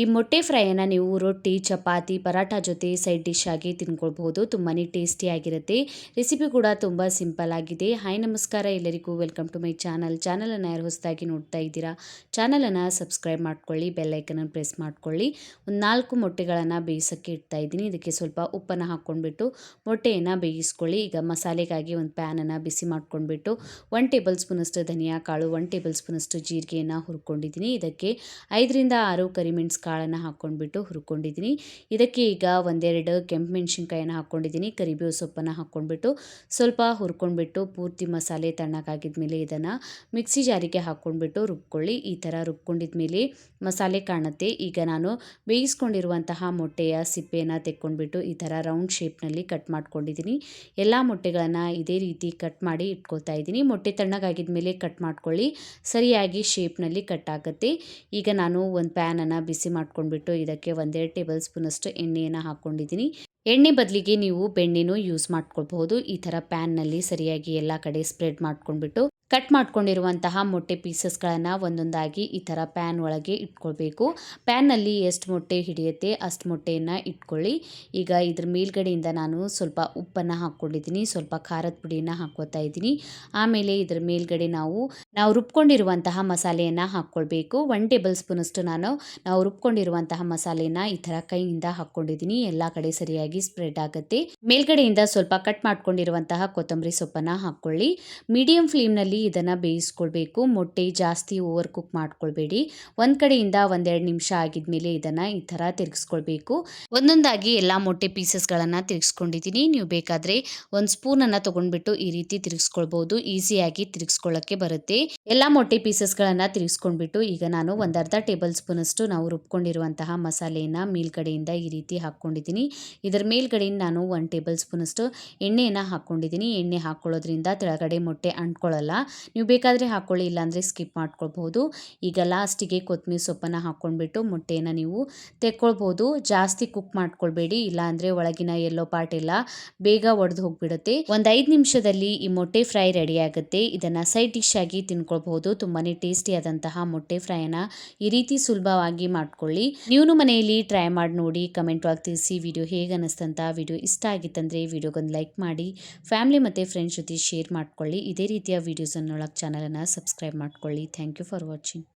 ಈ ಮೊಟ್ಟೆ ಫ್ರೈಯನ್ನು ನೀವು ರೊಟ್ಟಿ, ಚಪಾತಿ, ಪರಾಠ ಜೊತೆ ಸೈಡ್ ಡಿಶ್ ಆಗಿ ತಿನ್ಕೊಳ್ಬಹುದು. ತುಂಬಾ ಟೇಸ್ಟಿಯಾಗಿರುತ್ತೆ ರೆಸಿಪಿ ಕೂಡ ತುಂಬ ಸಿಂಪಲ್ ಆಗಿದೆ. ಹಾಯ್, ನಮಸ್ಕಾರ. ಎಲ್ಲರಿಗೂ ವೆಲ್ಕಮ್ ಟು ಮೈ ಚಾನಲ್. ಚಾನಲನ್ನು ಯಾರು ಹೊಸದಾಗಿ ನೋಡ್ತಾ ಇದ್ದೀರಾ, ಚಾನಲನ್ನು ಸಬ್ಸ್ಕ್ರೈಬ್ ಮಾಡ್ಕೊಳ್ಳಿ ಬೆಲ್ಲೈಕನನ್ನು ಪ್ರೆಸ್ ಮಾಡ್ಕೊಳ್ಳಿ. ಒಂದು ನಾಲ್ಕು ಮೊಟ್ಟೆಗಳನ್ನು ಬೇಯಿಸೋಕ್ಕೆ ಇಡ್ತಾ ಇದ್ದೀನಿ. ಇದಕ್ಕೆ ಸ್ವಲ್ಪ ಉಪ್ಪನ್ನು ಹಾಕ್ಕೊಂಡ್ಬಿಟ್ಟು ಮೊಟ್ಟೆಯನ್ನು ಬೇಯಿಸ್ಕೊಳ್ಳಿ. ಈಗ ಮಸಾಲೆಗಾಗಿ ಒಂದು ಪ್ಯಾನನ್ನು ಬಿಸಿ ಮಾಡ್ಕೊಂಡ್ಬಿಟ್ಟು ಒನ್ ಟೇಬಲ್ ಸ್ಪೂನಷ್ಟು ಧನಿಯಾ ಕಾಳು ಒನ್ ಟೇಬಲ್ ಸ್ಪೂನಷ್ಟು ಜೀರಿಗೆಯನ್ನು ಹುರ್ಕೊಂಡಿದ್ದೀನಿ. ಇದಕ್ಕೆ ಐದರಿಂದ ಆರು ಕರಿಮೆಣಸು ಕಾಳನ್ನು ಹಾಕ್ಕೊಂಡ್ಬಿಟ್ಟು ಹುರ್ಕೊಂಡಿದ್ದೀನಿ. ಇದಕ್ಕೆ ಈಗ ಒಂದೆರಡು ಕೆಂಪು ಮೆಣಸಿನ್ಕಾಯನ್ನು ಹಾಕ್ಕೊಂಡಿದ್ದೀನಿ. ಕರಿಬೇವು ಸೊಪ್ಪನ್ನು ಹಾಕ್ಕೊಂಡ್ಬಿಟ್ಟು ಸ್ವಲ್ಪ ಹುರ್ಕೊಂಡ್ಬಿಟ್ಟು ಪೂರ್ತಿ ಮಸಾಲೆ ತಣ್ಣಗಾಗಿದ್ಮೇಲೆ ಇದನ್ನು ಮಿಕ್ಸಿ ಜಾರಿಗೆ ಹಾಕ್ಕೊಂಡ್ಬಿಟ್ಟು ರುಬ್ಕೊಳ್ಳಿ. ಈ ಥರ ರುಬ್ಕೊಂಡಿದ ಮೇಲೆ ಮಸಾಲೆ ಕಾಣುತ್ತೆ. ಈಗ ನಾನು ಬೇಯಿಸ್ಕೊಂಡಿರುವಂತಹ ಮೊಟ್ಟೆಯ ಸಿಪ್ಪೆಯನ್ನು ತೆಕ್ಕೊಂಡ್ಬಿಟ್ಟು ಈ ಥರ ರೌಂಡ್ ಶೇಪ್ನಲ್ಲಿ ಕಟ್ ಮಾಡ್ಕೊಂಡಿದ್ದೀನಿ. ಎಲ್ಲ ಮೊಟ್ಟೆಗಳನ್ನು ಇದೇ ರೀತಿ ಕಟ್ ಮಾಡಿ ಇಟ್ಕೊಳ್ತಾ ಇದ್ದೀನಿ. ಮೊಟ್ಟೆ ತಣ್ಣಗಾಗಿದ ಮೇಲೆ ಕಟ್ ಮಾಡ್ಕೊಳ್ಳಿ. ಸರಿಯಾಗಿ ಶೇಪ್ನಲ್ಲಿ ಕಟ್ ಆಗುತ್ತೆ. ಈಗ ನಾನು ಒಂದು ಪ್ಯಾನನ್ನು ಬಿಸಿ ಮಾಡ್ಕೊಂಡ್ಬಿಟ್ಟು ಇದಕ್ಕೆ ಒಂದೆರಡು ಟೇಬಲ್ ಸ್ಪೂನಷ್ಟು ಎಣ್ಣೆಯನ್ನು ಹಾಕ್ಕೊಂಡಿದ್ದೀನಿ. ಎಣ್ಣೆ ಬದಲಿಗೆ ನೀವು ಬೆಣ್ಣೆನೂ ಯೂಸ್ ಮಾಡ್ಕೊಳ್ಬಹುದು. ಈ ಥರ ಪ್ಯಾನ್ನಲ್ಲಿ ಸರಿಯಾಗಿ ಎಲ್ಲ ಕಡೆ ಸ್ಪ್ರೆಡ್ ಮಾಡ್ಕೊಂಡ್ಬಿಟ್ಟು ಕಟ್ ಮಾಡ್ಕೊಂಡಿರುವಂತಹ ಮೊಟ್ಟೆ ಪೀಸಸ್ಗಳನ್ನು ಒಂದೊಂದಾಗಿ ಈ ಥರ ಪ್ಯಾನ್ ಒಳಗೆ ಇಟ್ಕೊಳ್ಬೇಕು. ಪ್ಯಾನ್ನಲ್ಲಿ ಎಷ್ಟು ಮೊಟ್ಟೆ ಹಿಡಿಯುತ್ತೆ ಅಷ್ಟು ಮೊಟ್ಟೆಯನ್ನು ಇಟ್ಕೊಳ್ಳಿ. ಈಗ ಇದ್ರ ಮೇಲ್ಗಡೆಯಿಂದ ನಾನು ಸ್ವಲ್ಪ ಉಪ್ಪನ್ನು ಹಾಕ್ಕೊಂಡಿದ್ದೀನಿ, ಸ್ವಲ್ಪ ಖಾರದ ಪುಡಿಯನ್ನು ಹಾಕ್ಕೋತಾ ಇದ್ದೀನಿ. ಆಮೇಲೆ ಇದ್ರ ಮೇಲ್ಗಡೆ ನಾವು ನಾವು ರುಬ್ಕೊಂಡಿರುವಂತಹ ಮಸಾಲೆಯನ್ನು ಹಾಕ್ಕೊಳ್ಬೇಕು. ಒನ್ ಟೇಬಲ್ ಸ್ಪೂನಷ್ಟು ನಾನು, ನಾವು ರುಬ್ಕೊಂಡಿರುವಂತಹ ಮಸಾಲೆಯನ್ನು ಈ ಥರ ಕೈಯಿಂದ ಹಾಕ್ಕೊಂಡಿದ್ದೀನಿ. ಎಲ್ಲ ಕಡೆ ಸರಿಯಾಗಿ ಸ್ಪ್ರೆಡ್ ಆಗುತ್ತೆ. ಮೇಲ್ಗಡೆಯಿಂದ ಸ್ವಲ್ಪ ಕಟ್ ಮಾಡ್ಕೊಂಡಿರುವಂತಹ ಕೊತ್ತಂಬರಿ ಸೊಪ್ಪನ್ನು ಹಾಕ್ಕೊಳ್ಳಿ. ಮೀಡಿಯಂ ಫ್ಲೇಮ್ನಲ್ಲಿ ಇದನ್ನು ಬೇಯಿಸ್ಕೊಳ್ಬೇಕು. ಮೊಟ್ಟೆ ಜಾಸ್ತಿ ಓವರ್ ಕುಕ್ ಮಾಡ್ಕೊಳ್ಬೇಡಿ. ಒಂದು ಕಡೆಯಿಂದ ಒಂದೆರಡು ನಿಮಿಷ ಆಗಿದ್ಮೇಲೆ ಇದನ್ನು ಈ ಥರ ತಿರುಗಿಸ್ಕೊಳ್ಬೇಕು. ಒಂದೊಂದಾಗಿ ಎಲ್ಲ ಮೊಟ್ಟೆ ಪೀಸಸ್ಗಳನ್ನು ತಿರುಗಿಸ್ಕೊಂಡಿದ್ದೀನಿ. ನೀವು ಬೇಕಾದರೆ ಒಂದು ಸ್ಪೂನನ್ನು ತೊಗೊಂಡ್ಬಿಟ್ಟು ಈ ರೀತಿ ತಿರುಗಿಸ್ಕೊಳ್ಬೋದು. ಈಸಿಯಾಗಿ ತಿರುಗಿಸ್ಕೊಳ್ಳೋಕ್ಕೆ ಬರುತ್ತೆ. ಎಲ್ಲ ಮೊಟ್ಟೆ ಪೀಸಸ್ಗಳನ್ನು ತಿರುಗಿಸ್ಕೊಂಡ್ಬಿಟ್ಟು ಈಗ ನಾನು ಒಂದು ಅರ್ಧ ಟೇಬಲ್ ಸ್ಪೂನಷ್ಟು ನಾವು ರುಬ್ಕೊಂಡಿರುವಂತಹ ಮಸಾಲೆಯನ್ನು ಮೇಲ್ಗಡೆಯಿಂದ ಈ ರೀತಿ ಹಾಕ್ಕೊಂಡಿದ್ದೀನಿ. ಇದರ ಮೇಲ್ಗಡೆಯಿಂದ ನಾನು ಒಂದು ಟೇಬಲ್ ಸ್ಪೂನಷ್ಟು ಎಣ್ಣೆಯನ್ನು ಹಾಕ್ಕೊಂಡಿದ್ದೀನಿ. ಎಣ್ಣೆ ಹಾಕ್ಕೊಳ್ಳೋದ್ರಿಂದ ಕೆಳಗಡೆ ಮೊಟ್ಟೆ ಅಂಟ್ಕೊಳ್ಳಲ್ಲ. ನೀವು ಬೇಕಾದರೆ ಹಾಕ್ಕೊಳ್ಳಿ ಇಲ್ಲಾಂದರೆ ಸ್ಕಿಪ್ ಮಾಡ್ಕೊಳ್ಬೋದು ಈಗ ಲಾಸ್ಟಿಗೆ ಕೊತ್ತಂಬರಿ ಸೊಪ್ಪನ್ನು ಹಾಕ್ಕೊಂಡ್ಬಿಟ್ಟು ಮೊಟ್ಟೆಯನ್ನು ನೀವು ತೆಕ್ಕೊಳ್ಬೋದು ಜಾಸ್ತಿ ಕುಕ್ ಮಾಡ್ಕೊಳ್ಬೇಡಿ, ಇಲ್ಲಾಂದರೆ ಒಳಗಿನ ಎಲ್ಲೋ ಪಾರ್ಟ್ ಎಲ್ಲ ಬೇಗ ಒಡೆದು ಹೋಗ್ಬಿಡುತ್ತೆ. ಒಂದು ಐದು ನಿಮಿಷದಲ್ಲಿ ಈ ಮೊಟ್ಟೆ ಫ್ರೈ ರೆಡಿ ಆಗುತ್ತೆ. ಇದನ್ನು ಸೈಡ್ ಡಿಶ್ ಆಗಿ ತಿನ್ಕೊಳ್ಬಹುದು. ತುಂಬಾ ಟೇಸ್ಟಿಯಾದಂತಹ ಮೊಟ್ಟೆ ಫ್ರೈನ ಈ ರೀತಿ ಸುಲಭವಾಗಿ ಮಾಡ್ಕೊಳ್ಳಿ. ನೀವು ಮನೆಯಲ್ಲಿ ಟ್ರೈ ಮಾಡಿ ನೋಡಿ ಕಮೆಂಟ್ ಒಳಗೆ ತಿಳಿಸಿ ವಿಡಿಯೋ ಹೇಗೆ ಅನ್ನಿಸ್ತಂತ ವಿಡಿಯೋ ಇಷ್ಟ ಆಗಿತ್ತಂದರೆ ವಿಡಿಯೋಗೊಂದು ಲೈಕ್ ಮಾಡಿ. ಫ್ಯಾಮಿಲಿ ಮತ್ತು ಫ್ರೆಂಡ್ಸ್ ಜೊತೆ ಶೇರ್ ಮಾಡ್ಕೊಳ್ಳಿ. ಇದೇ ರೀತಿಯ ವೀಡಿಯೋಸನ್ನು ಒಳಗೆ ಚಾನಲನ್ನು ಸಬ್ಸ್ಕ್ರೈಬ್ ಮಾಡ್ಕೊಳ್ಳಿ. Thank you for watching